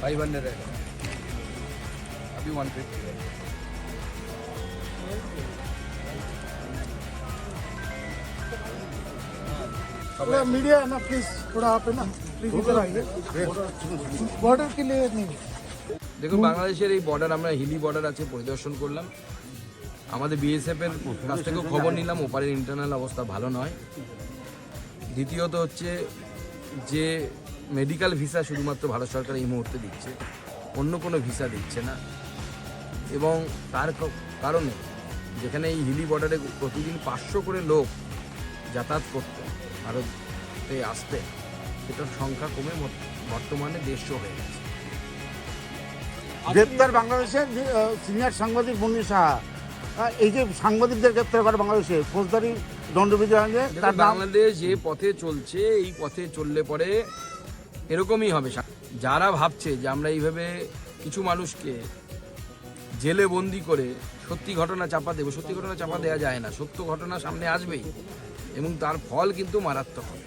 Five hundred है। अभी one fifty है। मीडिया है ना प्लीज़ थोड़ा आप है ना प्लीज़ इधर आइए। बॉर्डर के लिए नहीं। দেখুন বাংলাদেশের এই বর্ডার আমরা হিলি বর্ডার আছে পরিদর্শন করলাম আমাদের বিএসএফ এর কাছ থেকেও খবর নিলাম, ওপারের ইন্টারনাল অবস্থা ভালো নয়। দ্বিতীয়ত হচ্ছে যে মেডিকেল ভিসা শুধুমাত্র ভারত সরকার এই মুহূর্তে দিচ্ছে, অন্য কোনো ভিসা দিচ্ছে না। এবং তার কারণে যেখানে এই হিলি বর্ডারে প্রতিদিন পাঁচশো করে লোক যাতায়াত করতে ভারতে আসতে, সেটার সংখ্যা কমে বর্তমানে দেড়শো হয়ে গেছে। গ্রেপ্তার বাংলাদেশের সিনিয়র সাংবাদিক মুন্নি সাহা এই যে সাংবাদিকদের গ্রেপ্তার করে বাংলাদেশে ফৌজদারি দণ্ডবিধি আইনে তার বাংলাদেশ যে পথে চলছে এই পথে চললে পরে এরকমই হবে। যারা ভাবছে যে আমরা এইভাবে কিছু মানুষকে জেলে বন্দি করে সত্যি ঘটনা চাপা দেবো সত্যি ঘটনা চাপা দেওয়া যায় না সত্য ঘটনা সামনে আসবেই এবং তার ফল কিন্তু মারাত্মক হবে।